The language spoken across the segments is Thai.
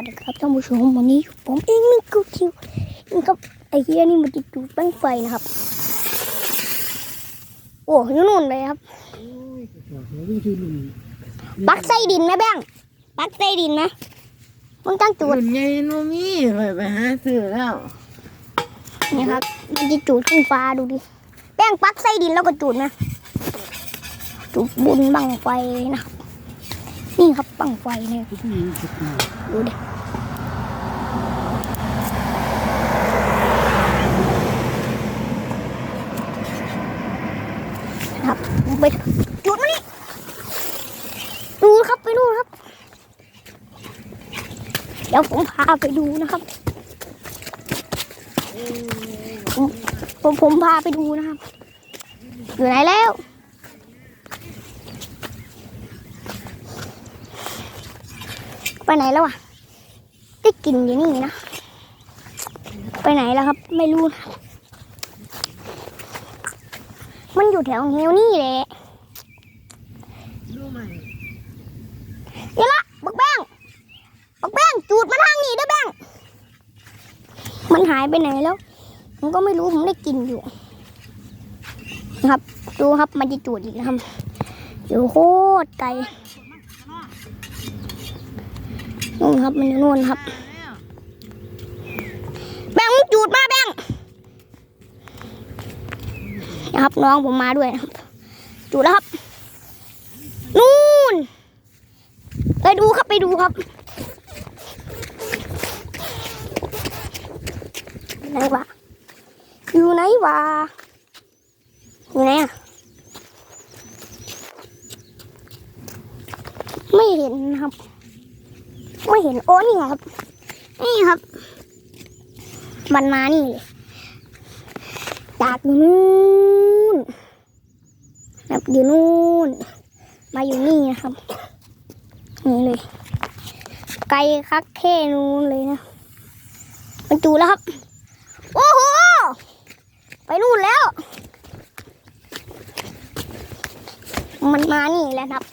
วัสดีครับท่านผู้ชมวันนี้ผมเองมิกูทิวนี่ครับไอ้เฮียนี่มันจะดูดแป้งไฟนะครับ โอ้ยนู่นเลยครับปักใส่ดินไหมแบงค์ปักใส่ดินนะมึงตั้งจูดจุดไงโนมี่ไปไปหาซื้อแล้วนี่ครับมันจะจูดขึ้นฟ้าดูดิแป้งปักใส่ดินแล้วก็จูดนะจูดบุญบังไฟนะครับนี่ครับบังไฟเนี่ยดูดิครับ ไปจูดมานี่ดูครับไปดูครับ เดี๋ยวผมพาไปดูนะครับผมผมพาไปดูนะครับ อยู่ไหนแล้วไปไหนแล้วอะ ได้กลินอยู่นี่นะ ไปไหนแล้วครับ ไม่รู้นะ มันอยู่แถวเฮวนี่แหละดูใหม่นี่ละบักแบงบักแบงจูดมาทางนี้เด้อแบงมันหายไปไหนแล้ว ผมก็ไม่รู้ผมได้กลินอยู่นะครับ ดูครับมันจะจูดอีกนะครับอยู่โคตรไกลนู่นครับมันอยู่นู่นครับ แบงค์มึงจูดมาแบงค์ นะครับ น้องผมมาด้วยนะครับจูดแล้วครับ นู่น ไปดูครับไปดูครับไหนวะอยู่ไหนวะอยู่ไหนอะไม่เห็นนะครับ ไม่เห็นโอ้นี่ไงครับ นี่ครับ มันมานี่เลย จากอยู่นู่นครับอยู่นู่น มาอยู่นี่นะครับ นี่เลย ไกลคักเท่นู่นเลยนะมันจูแล้วครับ โอ้โห ไปนู่นแล้ว มันมานี่แล้วครับ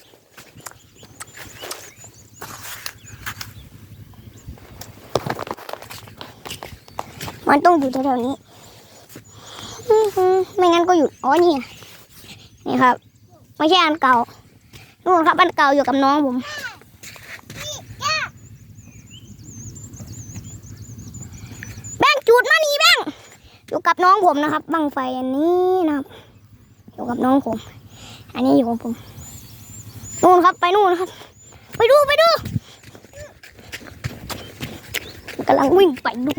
มันต้องอยู่แถวๆนี้ ไม่งั้นก็หยุด อ๋อนี่นี่ครับ ไม่ใช่อันเก่านู่นครับอันเก่าอยู่กับน้องผมแบ่งจูดมานี่แบ่งอยู่กับน้องผมนะครับ บังไฟอันนี้นะครับ อยู่กับน้องผม อันนี้อยู่กับผม นู่นครับไปนู่นครับ ไปดูไปดูกำลังวิ่งไปดู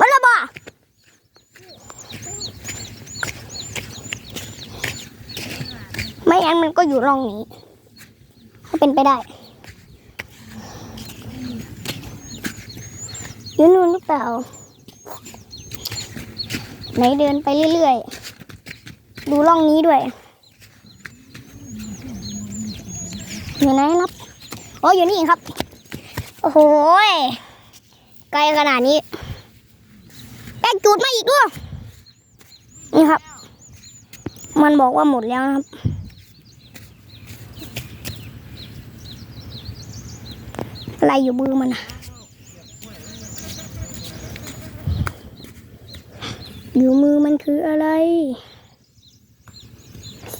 มันละบ่ไม่ งั้นมันก็อยู่ร่องนี้ ก็เป็นไปได้ อยู่นู่นหรือเปล่า ไหนเดินไปเรื่อยๆ ดูร่องนี้ด้วย อยู่ไหนครับ โอ้อยู่นี่ครับ โอ้โหยไกลขนาดนี้แป้งจูดมาอีกด้วยนี่ครับ มันบอกว่าหมดแล้วนะครับ อะไรอยู่มือมันอะอยู่มือมันคืออะไร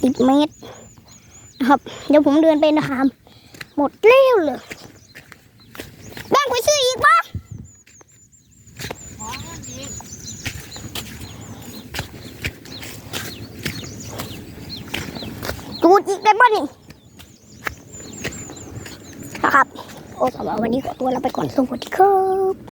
สิบเมตรนะครับ เดี๋ยวผมเดินไปนะครับหมดเร็วเลยแบ่งไปซื้ออีกปะจูดอีกได้ป่ะนี่นะครับ โอสำหรับวันนี้ขอตัวลาไปก่อนสวัสดีครับ